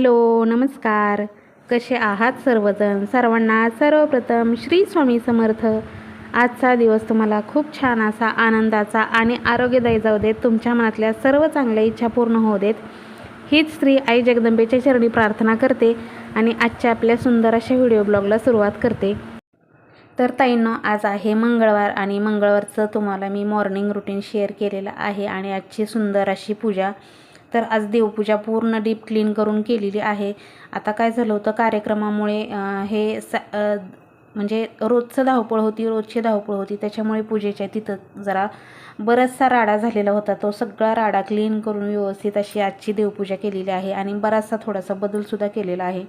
Hello नमस्कार. कसे आहात सर्वजण? सर्वांना सर्वप्रथम श्री स्वामी समर्थ. आजचा दिवस तुम्हाला खूप छान असा आनंदाचा आणि आरोग्यदायी जाऊ देत तुमच्या मनातल्या सर्व चांगल्या इच्छा पूर्ण होऊ देत. हीच स्त्री आई जगदंबेच्या चरणी प्रार्थना करते आणि आजच्या आपल्या सुंदर अशा व्हिडिओ ब्लॉगला सुरुवात करते. तर ताईंनो आज आहे मंगळवार आणि मंगळवारचं तुम्हाला मी मॉर्निंग रुटीन शेअर केलेलं आहे आणि आजची सुंदर अशी पूजा तर आज देवपूजा पूर्ण डीप क्लीन करून केलेली आहे. आता काय झालं होतं कार्यक्रमामुळे हे सा म्हणजे रोजचं धावपळ होती रोजची धावपळ होती. त्याच्यामुळे पूजेच्या तिथं जरा बराचसा राडा झालेला होता. तो सगळा राडा क्लीन करून व्यवस्थित अशी आजची देवपूजा केलेली आहे आणि बराचसा थोडासा बदलसुद्धा केलेला आहे.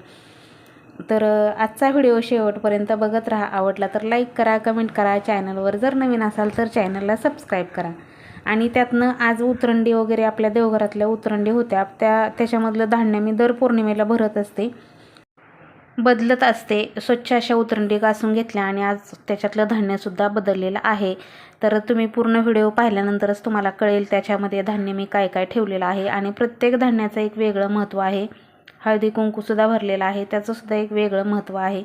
तर आजचा व्हिडिओ शेवटपर्यंत बघत राहा. आवडला तर लाईक करा कमेंट करा. चॅनलवर जर नवीन असाल तर चॅनलला सबस्क्राईब करा. आणि त्यातनं आज उतरंडी वगैरे आपल्या देवघरातल्या उतरंडी होत्या. त्या त्याच्यामधलं धान्य मी दर पौर्णिमेला भरत असते. बदलत असते. स्वच्छ अशा उतरंडी घासून घेतल्या आणि आज त्याच्यातलं धान्यसुद्धा बदललेलं आहे. तर तुम्ही पूर्ण व्हिडिओ पाहिल्यानंतरच तुम्हाला कळेल त्याच्यामध्ये धान्य मी काय काय ठेवलेलं आहे. आणि प्रत्येक धान्याचं एक वेगळं महत्त्व आहे. हळदी कुंकूसुद्धा भरलेलं आहे. त्याचंसुद्धा एक वेगळं महत्त्व आहे.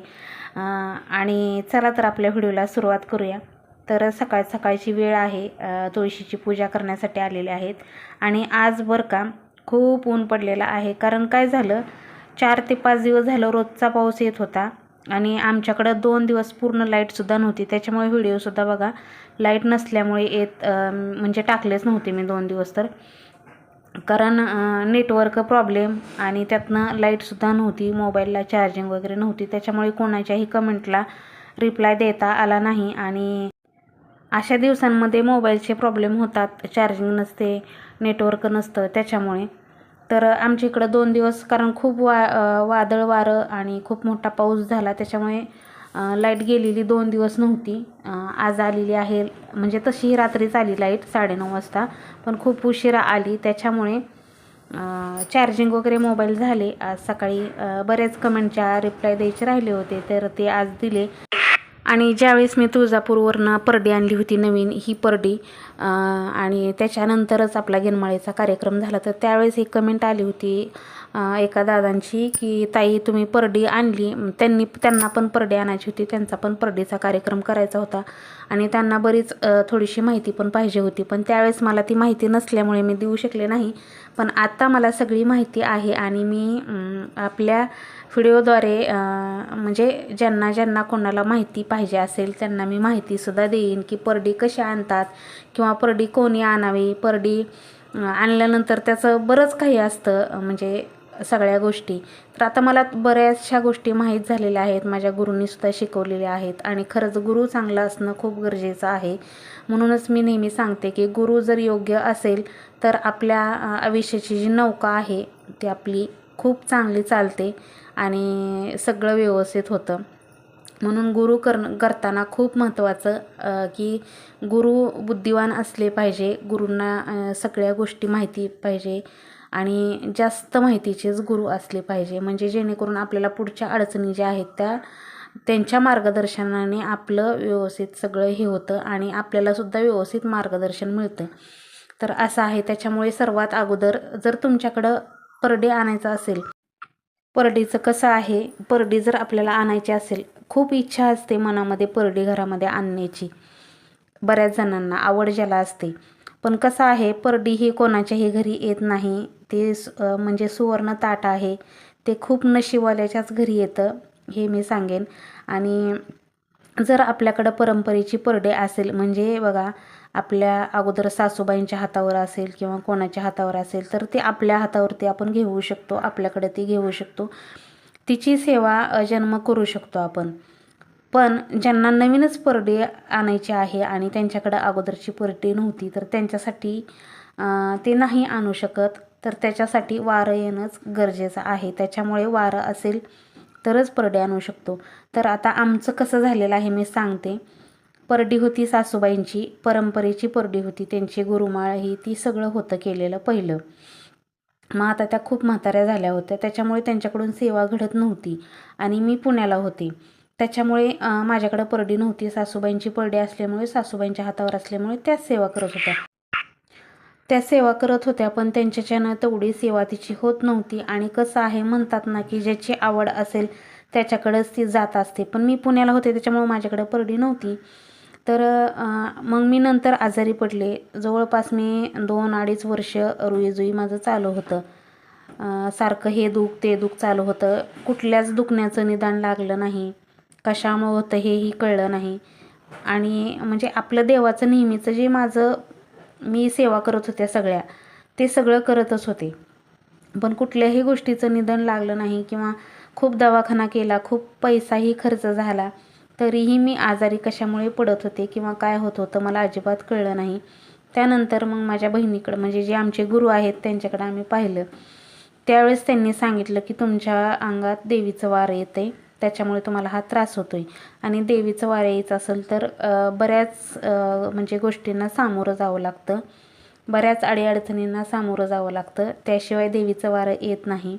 आणि चला तर आपल्या व्हिडिओला सुरुवात करूया. तर सकाळ सकाळची वेळ आहे तुळशीची पूजा करण्यासाठी आलेले आहेत. आणि आज बरं का खूप ऊन पडलेलं आहे. कारण काय झालं चार ते पाच दिवस झालं रोजचा पाऊस येत होता. आणि आमच्याकडं दोन दिवस पूर्ण लाईटसुद्धा नव्हती. त्याच्यामुळे व्हिडिओसुद्धा बघा लाइट नसल्यामुळे येत म्हणजे टाकलेच नव्हते मी दोन दिवस तर. कारण नेटवर्क प्रॉब्लेम आणि त्यातनं लाईटसुद्धा नव्हती मोबाईलला चार्जिंग वगैरे नव्हती. त्याच्यामुळे कोणाच्याही कमेंटला रिप्लाय देता आला नाही. आणि अशा दिवसांमध्ये मोबाईलचे प्रॉब्लेम होतात. चार्जिंग नसते नेटवर्क नसतं त्याच्यामुळे. तर आमच्या इकडं दोन दिवस कारण खूप वा वादळ वारं आणि खूप मोठा पाऊस झाला. त्याच्यामुळे लाइट गेलेली दोन दिवस नव्हती. आज आलेली आहे. म्हणजे तशीही रात्रीच आली लाइट साडेनऊ वाजता. पण खूप उशिरा आली. त्याच्यामुळे चार्जिंग वगैरे मोबाईल झाले. आज सकाळी बऱ्याच कमेंटच्या रिप्लाय द्यायचे राहिले होते. तर ते आज दिले. आणि ज्यावेळेस मी तुळजापूरवरनं परडी आणली होती नवीन ही परडी आणि त्याच्यानंतरच आपला गेनमाळीचा कार्यक्रम झाला. तर त्यावेळेस एक कमेंट आली होती एका दादांची की ताई तुम्ही परडी आणली. त्यांनी त्यांना पण परडी आणायची होती त्यांचा पण परडीचा कार्यक्रम करायचा होता. आणि त्यांना बरीच थोडीशी माहिती पण पाहिजे होती. पण त्यावेळेस मला ती माहिती नसल्यामुळे मी देऊ शकले नाही. पण आता मला सगळी माहिती आहे आणि मी आपल्या व्हिडिओद्वारे म्हणजे ज्यांना ज्यांना कोणाला माहिती पाहिजे असेल त्यांना मी माहितीसुद्धा देईन की परडी कशा आणतात किंवा परडी कोणी आणावी. परडी आणल्यानंतर त्याचं बरंच काही असतं म्हणजे सगळ्या गोष्टी. तर आता मला बऱ्याचशा गोष्टी माहीत झालेल्या आहेत. माझ्या गुरूंनीसुद्धा शिकवलेल्या आहेत. आणि खरंच गुरु चांगला असणं खूप गरजेचं आहे. म्हणूनच मी नेहमी सांगते की गुरु जर योग्य असेल तर आपल्या आयुष्याची जी नौका आहे ती आपली खूप चांगली चालते आणि सगळं व्यवस्थित होतं. म्हणून गुरु कर करताना खूप महत्त्वाचं की गुरु बुद्धिवान असले पाहिजे. गुरूंना सगळ्या गोष्टी माहिती पाहिजे. आणि जास्त माहितीचेच गुरु असले पाहिजे. म्हणजे जेणेकरून आपल्याला पुढच्या अडचणी ज्या आहेत त्या त्यांच्या मार्गदर्शनाने आपलं व्यवस्थित सगळं हे होतं आणि आपल्यालासुद्धा व्यवस्थित मार्गदर्शन मिळतं. तर असं आहे. त्याच्यामुळे सर्वात अगोदर जर तुमच्याकडं परडे आणायचं असेल परडीचं कसं आहे? परडी जर आपल्याला आणायची असेल खूप इच्छा असते मनामध्ये परडी घरामध्ये आणण्याची. बऱ्याच जणांना आवड ज्याला असते. पण कसं आहे परडी ही कोणाच्याही घरी येत नाही. ते म्हणजे सुवर्ण ताट आहे. ते खूप नशीबवाल्याच्याच घरी येतं हे मी सांगेन. आणि जर आपल्याकडं परंपरेची परडे असेल म्हणजे बघा आपल्या अगोदर सासूबाईंच्या हातावर असेल किंवा कोणाच्या हातावर असेल तर ते आपल्या हातावरती आपण घेऊ शकतो आपल्याकडे ती घेऊ शकतो. तिची सेवा जन्म करू शकतो आपण. पण ज्यांना नवीनच परडी आणायची आहे आणि त्यांच्याकडं अगोदरची परडी नव्हती तर त्यांच्यासाठी ते नाही आणू शकत. तर त्याच्यासाठी वारं येणंच गरजेचं आहे. त्याच्यामुळे वारं असेल तरच परडी आणू शकतो. तर आता आमचं कसं झालेलं आहे मी सांगते. परडी होती सासूबाईंची परंपरेची परडी होती. त्यांची गुरुमाळ ही ती सगळं होतं केलेलं पहिलं. मग आता त्या खूप म्हाताऱ्या झाल्या होत्या. त्याच्यामुळे त्यांच्याकडून सेवा घडत नव्हती आणि मी पुण्याला होते. त्याच्यामुळे माझ्याकडं परडी नव्हती. सासूबाईंची परडी असल्यामुळे सासूबाईंच्या हातावर असल्यामुळे त्याच सेवा करत होत्या. त्या सेवा करत होत्या पण त्यांच्याच्यानं तेवढी सेवा तिची होत नव्हती. आणि कसं आहे म्हणतात ना की ज्याची आवड असेल त्याच्याकडंच ती जात असते. पण मी पुण्याला होते त्याच्यामुळे माझ्याकडं परडी नव्हती. तर मग मी नंतर आजारी पडले. जवळपास मी दोन अडीच वर्ष रुईजुई माझं चालू होतं. सारखं हे दुख ते दुख चालू होतं. कुठल्याच दुखण्याचं निदान लागलं नाही. कशामुळं होतं हेही कळलं नाही. आणि म्हणजे आपलं देवाचं नेहमीचं जे माझं मी सेवा करत होत्या सगळ्या ते सगळं करतच होते. पण कुठल्याही गोष्टीचं निधन लागलं नाही किंवा खूप दवाखाना केला खूप पैसाही खर्च झाला तरीही मी आजारी कशामुळे पडत होते किंवा काय होत होतं मला अजिबात कळलं नाही. त्यानंतर मग माझ्या बहिणीकडं म्हणजे जे आमचे गुरु आहेत त्यांच्याकडे आम्ही पाहिलं. त्यावेळेस त्यांनी सांगितलं की तुमच्या अंगात देवीचं वार येते त्याच्यामुळे तुम्हाला हा त्रास होतो आहे आणि देवीचं वारं यायचं असेल तर बऱ्याच म्हणजे गोष्टींना सामोरं जावं लागतं. बऱ्याच अडीअडचणींना सामोरं जावं लागतं. त्याशिवाय देवीचं वारं येत नाही.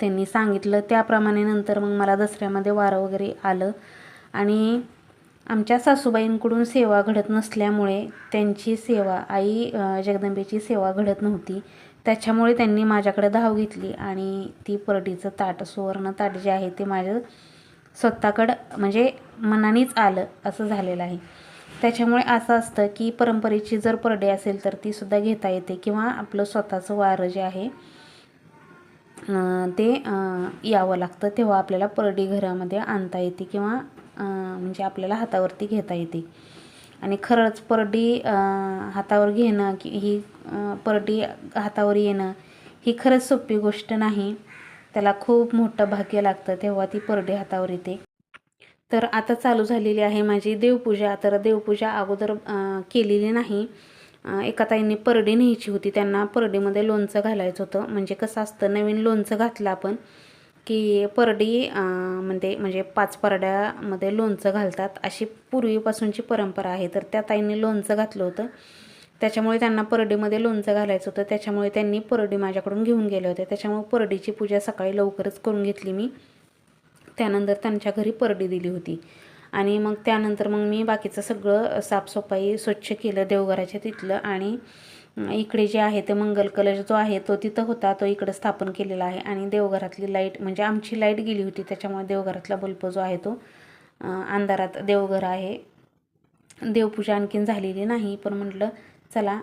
त्यांनी सांगितलं. त्याप्रमाणे नंतर मग मला दसऱ्यामध्ये वारं वगैरे आलं. आणि आमच्या सासूबाईंकडून सेवा घडत नसल्यामुळे त्यांची सेवा आई जगदंबेची सेवा घडत नव्हती. त्याच्यामुळे त्यांनी माझ्याकडे धाव घेतली आणि ती परडीचं ताट सुवर्ण ताट जे आहे ते माझं स्वतःकडं म्हणजे मनानेच आलं असं झालेलं आहे. त्याच्यामुळे असं असतं की परंपरेची जर परडी असेल तर ती सुद्धा घेता येते किंवा आपलं स्वतःचं वारं जे आहे ते यावं लागतं तेव्हा आपल्याला परडी घरामध्ये आणता येते किंवा म्हणजे आपल्याला हातावरती घेता येते. आणि खरंच परडी हातावर घेणं की ही परडी हातावर येणं ही खरंच सोपी गोष्ट नाही. त्याला खूप मोठं भाग्य लागतं तेव्हा ती परडी हातावर येते. तर आता चालू झालेली आहे माझी देवपूजा. तर देवपूजा अगोदर केलेली नाही. एका ताईंनी परडी न्यायची होती. त्यांना परडीमध्ये लोणचं घालायचं होतं. म्हणजे कसं असतं नवीन लोणचं घातलं आपण की परडी अं, मध्ये म्हणजे, म्हणजे पाच परड्यामध्ये लोणचं घालतात. अशी पूर्वीपासूनची परंपरा आहे. तर त्या ताईंनी लोणचं घातलं होतं. त्याच्यामुळे त्यांना परडीमध्ये लोणचं घालायचं होतं. त्याच्यामुळे त्यांनी परडी माझ्याकडून घेऊन गेले होते. त्याच्यामुळे परडीची पूजा सकाळी लवकरच करून घेतली मी. त्यानंतर त्यांच्या घरी परडी दिली होती. आणि मग त्यानंतर मग मी बाकीचं सगळं साफसफाई स्वच्छ केलं देवघराच्या तिथलं. आणि इकडे जे आहे ते मंगल कलश जो आहे तो तिथं होता तो इकडं स्थापन केलेला आहे. आणि देवघरातली लाइट म्हणजे आमची लाइट गेली होती त्याच्यामुळे देवघरातला बल्ब जो आहे तो अंधारात देवघर आहे. देवपूजा आणखीन झालेली नाही पण म्हटलं चला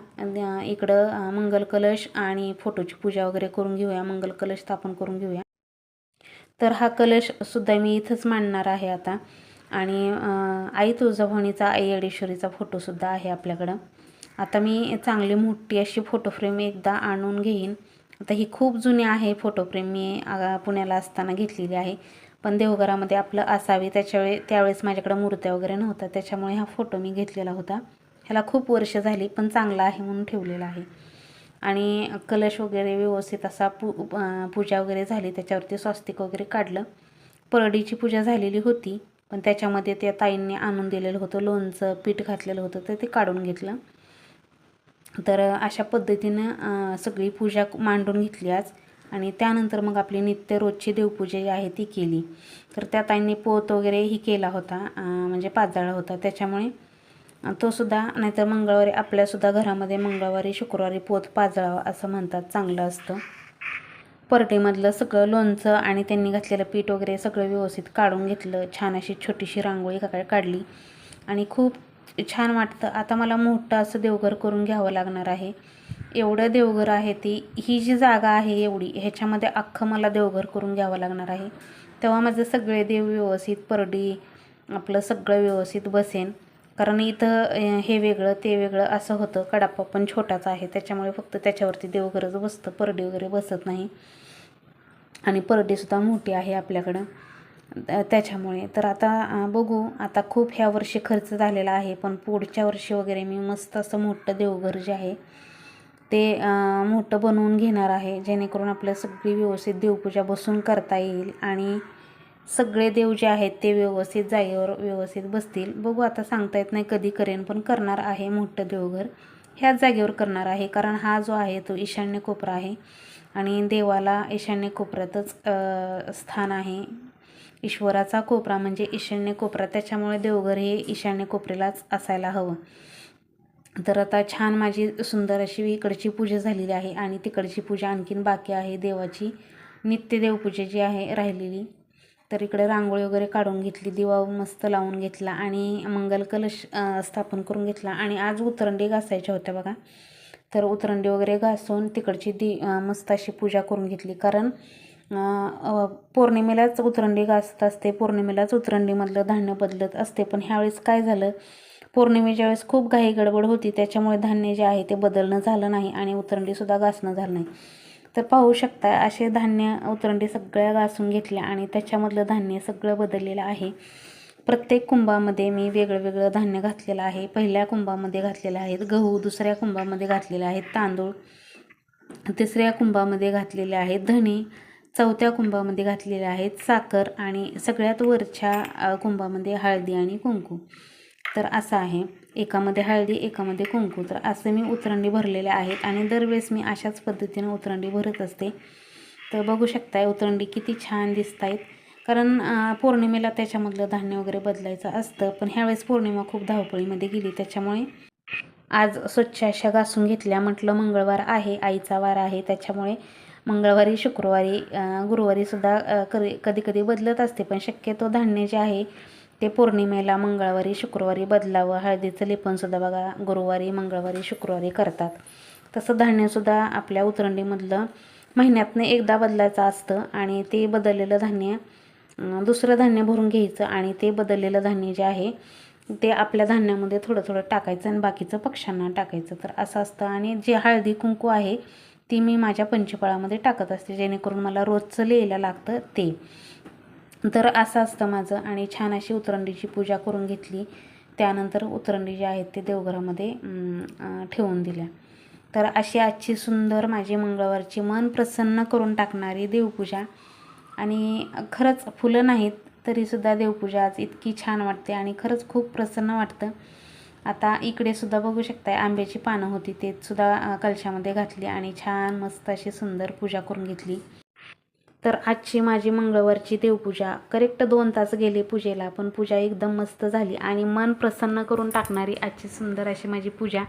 इकडं मंगल कलश आणि फोटोची पूजा वगैरे करून घेऊया मंगल कलश स्थापन करून घेऊया. तर हा कलश सुद्धा मी इथंच मांडणार आहे आता. आणि आई तुळजाभवानीचा आई अडेश्वरीचा फोटोसुद्धा आहे आपल्याकडं. आता मी चांगली मोठी अशी फोटो फ्रेम एकदा आणून घेईन. आता ही खूप जुनी आहे फोटो फ्रेम मी पुण्याला असताना घेतलेली आहे. पण देवघरामध्ये आपलं असावी त्याच्यावेळी त्यावेळेस माझ्याकडं मूर्त्या वगैरे नव्हत्या त्याच्यामुळे हा फोटो मी घेतलेला होता. ह्याला खूप वर्ष झाली पण चांगला आहे म्हणून ठेवलेला आहे. आणि कलश वगैरे व्यवस्थित असा पू पूजा वगैरे झाली त्याच्यावरती स्वस्तिक वगैरे काढलं. परडीची पूजा झालेली होती पण त्याच्यामध्ये त्या ताईंनी आणून दिलेलं होतं लोणचं पीठ घातलेलं होतं तर ते काढून घेतलं. तर अशा पद्धतीनं सगळी पूजा मांडून घेतली आज. आणि त्यानंतर मग आपली नित्य रोजची देवपूजा जी आहे ती केली. तर त्या ताईंनी पोत वगैरेही केला होता म्हणजे पाजाळा होता. त्याच्यामुळे तोसुद्धा नाहीतर मंगळवारी आपल्यासुद्धा घरामध्ये मंगळवारी शुक्रवारी पोत पाजळावा असं म्हणतात चांगलं असतं. परटेमधलं सगळं लोणचं आणि त्यांनी घातलेलं पीठ वगैरे सगळं व्यवस्थित काढून घेतलं. छान अशी छोटीशी रांगोळी काढली. आणि खूप छान वाटतं. आता मला मोठं असं देवघर करून घ्यावं लागणार आहे. एवढं देवघर आहे ती ही जी जागा आहे एवढी ह्याच्यामध्ये अख्खं मला देवघर करून घ्यावं लागणार आहे. तेव्हा माझं सगळे देव व्यवस्थित परडी आपलं सगळं व्यवस्थित बसेन. कारण इथं हे वेगळं ते वेगळं असं होतं. कडाप्पा पण छोटाच आहे. त्याच्यामुळे फक्त त्याच्यावरती देवघरच बसतं. परडी वगैरे बसत नाही. आणि परडीसुद्धा मोठी आहे आपल्याकडं. त्याच्यामुळे. तर आता बघू. आता खूप ह्या वर्षी खर्च झालेला आहे पण पुढच्या वर्षी वगैरे मी मस्त असं मोठं देवघर जे आहे ते मोठं बनवून घेणार आहे जेणेकरून आपल्या सगळी व्यवस्थित देवपूजा बसून करता येईल आणि सगळे देव जे आहेत ते व्यवस्थित जागेवर व्यवस्थित बसतील. बघू आता सांगता येत नाही कधी करेन पण करणार आहे मोठं देवघर. ह्याच जागेवर करणार आहे कारण हा जो आहे तो ईशान्य कोपरा आहे आणि देवाला ईशान्य कोपऱ्यातच स्थान आहे. ईश्वराचा कोपरा म्हणजे ईशान्य कोपरा. त्याच्यामुळे देवघर हे ईशान्य कोपऱ्यालाच असायला हवं. तर आता छान माझी सुंदर अशी इकडची पूजा झालेली आहे आणि तिकडची पूजा आणखीन बाकी आहे. देवाची नित्य देवपूजा जी आहे राहिलेली. तर इकडे रांगोळी वगैरे काढून घेतली दिवा मस्त लावून घेतला आणि मंगल कलश स्थापन करून घेतला. आणि आज उतरंडी घासायच्या होत्या बघा. तर उतरंडी वगैरे घासून तिकडची दी मस्त अशी पूजा करून घेतली. कारण पौर्णिमेलाच उतरंडी घासत असते पौर्णिमेलाच उतरंडीमधलं धान्य बदलत असते. पण ह्यावेळेस काय झालं? पौर्णिमेच्या वेळेस खूप घाई गडबड होती त्याच्यामुळे धान्य जे आहे ते बदलणं झालं नाही आणि उतरंडीसुद्धा घासणं झालं नाही. तर पाहू शकता असे धान्य उतरंडी सगळ्या घासून घेतल्या आणि त्याच्यामधलं धान्य सगळं बदललेलं आहे. प्रत्येक कुंभामध्ये मी वेगळं वेगळं धान्य घातलेलं आहे. पहिल्या कुंभामध्ये घातलेलं आहेत गहू दुसऱ्या कुंभामध्ये घातलेले आहेत तांदूळ तिसऱ्या कुंभामध्ये घातलेले आहेत धणे चौथ्या कुंभामध्ये घातलेले आहेत साखर आणि सगळ्यात वरच्या कुंभामध्ये हळदी आणि कुंकू. तर असं आहे. एकामध्ये हळदी एकामध्ये कुंकू. तर असं मी उतरंडी भरलेले आहेत आणि दरवेळेस मी अशाच पद्धतीनं उतरंडी भरत असते. तर बघू शकताय उतरंडी किती छान दिसत आहेत कारण पौर्णिमेला त्याच्यामधलं धान्य वगैरे बदलायचं असतं पण ह्यावेळेस पौर्णिमा खूप धावपळीमध्ये गेली. त्याच्यामुळे आज स्वच्छ अशा घासून घेतल्या. म्हटलं मंगळवार आहे आईचा वार आहे. त्याच्यामुळे मंगळवारी शुक्रवारी गुरुवारीसुद्धा कधी कधी कधी बदलत असते. पण शक्यतो धान्य जे आहे ते पौर्णिमेला मंगळवारी शुक्रवारी बदलावं. हळदीचं लेपनसुद्धा बघा गुरुवारी मंगळवारी शुक्रवारी करतात. तसं धान्यसुद्धा आपल्या उतरंडीमधलं महिन्यातनं एकदा बदलायचं असतं आणि ते बदललेलं धान्य दुसरं धान्य भरून घ्यायचं आणि ते बदललेलं धान्य जे आहे ते आपल्या धान्यामध्ये थोडं थोडं टाकायचं आणि बाकीचं पक्ष्यांना टाकायचं. तर असं असतं. आणि जे हळदी कुंकू आहे ती मी माझ्या पंचफळामध्ये टाकत असते जेणेकरून मला रोजचं लिहायला लागतं ते. तर असं असतं माझं आणि छान अशी उतरंडीची पूजा करून घेतली. त्यानंतर उतरंडी जे आहेत ते देवघरामध्ये ठेवून दिल्या. तर अशी आजची सुंदर माझी मंगळवारची मन प्रसन्न करून टाकणारी देवपूजा. आणि खरंच फुलं नाहीत तरीसुद्धा देवपूजा आज इतकी छान वाटते आणि खरंच खूप प्रसन्न वाटतं. आता इकडे सुद्धा बघू शकताय आंब्याची पानं होती ते सुद्धा कलशामध्ये घातली आणि छान मस्त अशी सुंदर पूजा करून घेतली. तर आजची माझी मंगळवारची देवपूजा. करेक्ट दोन तास गेले पूजेला पण पूजा एकदम मस्त झाली आणि मन प्रसन्न करून टाकणारी आजची सुंदर अशी माझी पूजा.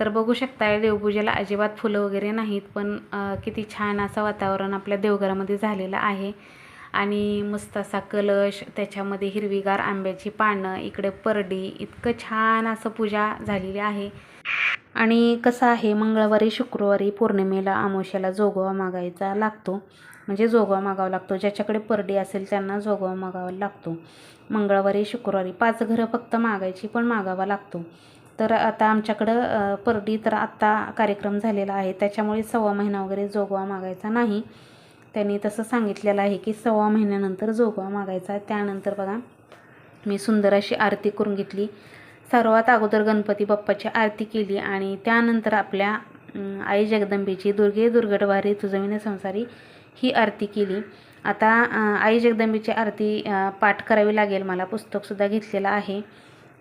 तर बघू शकताय देवपूजेला अजिबात फुलं वगैरे नाहीत पण किती छान असं वातावरण आपल्या देवघरामध्ये झालेलं आहे. आणि मस्त असा कलश त्याच्यामध्ये हिरवीगार आंब्याची पानं इकडे परडी इतकं छान असं पूजा झालेली आहे. आणि कसं आहे मंगळवारी शुक्रवारी पौर्णिमेला अमावस्याला जोगवा मागायचा लागतो. म्हणजे जोगवा मागावा लागतो. ज्याच्याकडे परडी असेल त्यांना जोगवा मागावा लागतो. मंगळवारी शुक्रवारी पाच घरं फक्त मागायची पण मागावा लागतो. तर आता आमच्याकडं परडी तर आत्ता कार्यक्रम झालेला आहे. त्याच्यामुळे सव्वा महिना वगैरे जोगवा मागायचा नाही. त्यांनी तसं सांगितलेलं आहे की सव्वा महिन्यानंतर जोगवा मागायचा. त्यानंतर बघा मी सुंदर अशी आरती करून घेतली. सर्वात अगोदर गणपती बाप्पाची आरती केली आणि त्यानंतर आपल्या आई जगदंबेची दुर्गे दुर्गटवारी तुझविने संसारी ही आरती केली. आता आई जगदंबेची आरती पाठ करावी लागेल. मला पुस्तकसुद्धा घेतलेलं आहे.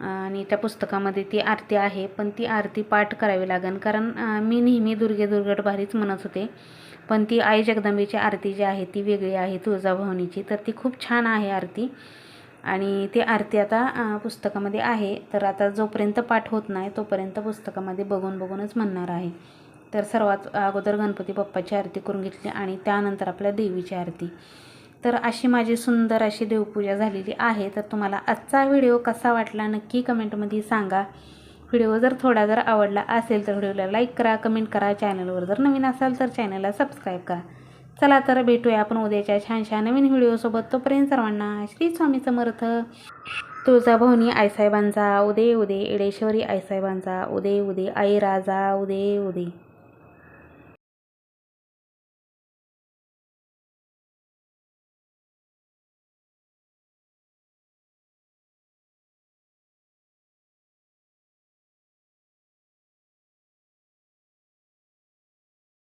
आणि त्या पुस्तकामध्ये ती आरती आहे. पण ती आरती पाठ करावी लागेल. कारण मी नेहमी दुर्गे दुर्गटवारीच म्हणत होते. पण ती आई जगदंबेची आरती जी आहे ती वेगळी आहे तुळजाभवानीची तर ती खूप छान आहे आरती. आणि ती आरती आता पुस्तकामध्ये आहे. तर आता जोपर्यंत पाठ होत नाही तोपर्यंत पुस्तकामध्ये बघून बघूनच म्हणणार आहे. तर सर्वात अगोदर गणपती बाप्पाची आरती करून घेतली आणि त्यानंतर आपल्या देवीची आरती. तर अशी माझी सुंदर अशी देवपूजा झालेली आहे. तर तुम्हाला आजचा व्हिडिओ कसा वाटला नक्की कमेंटमध्ये सांगा. व्हिडिओ जर थोडा जर आवडला असेल तर व्हिडिओला लाईक करा कमेंट करा चॅनलवर जर नवीन असाल तर चॅनलला सबस्क्राईब करा. चला तर भेटूया आपण उद्याच्या छानशा नवीन व्हिडिओसोबत तोपर्यंत सर्वांना श्री स्वामी समर्थ. तुळजाभवनी आईसाहेबांचा उदे उदे एडेश्वरी आईसाहेबांचा उदे उदे आई राजा उदे उदे.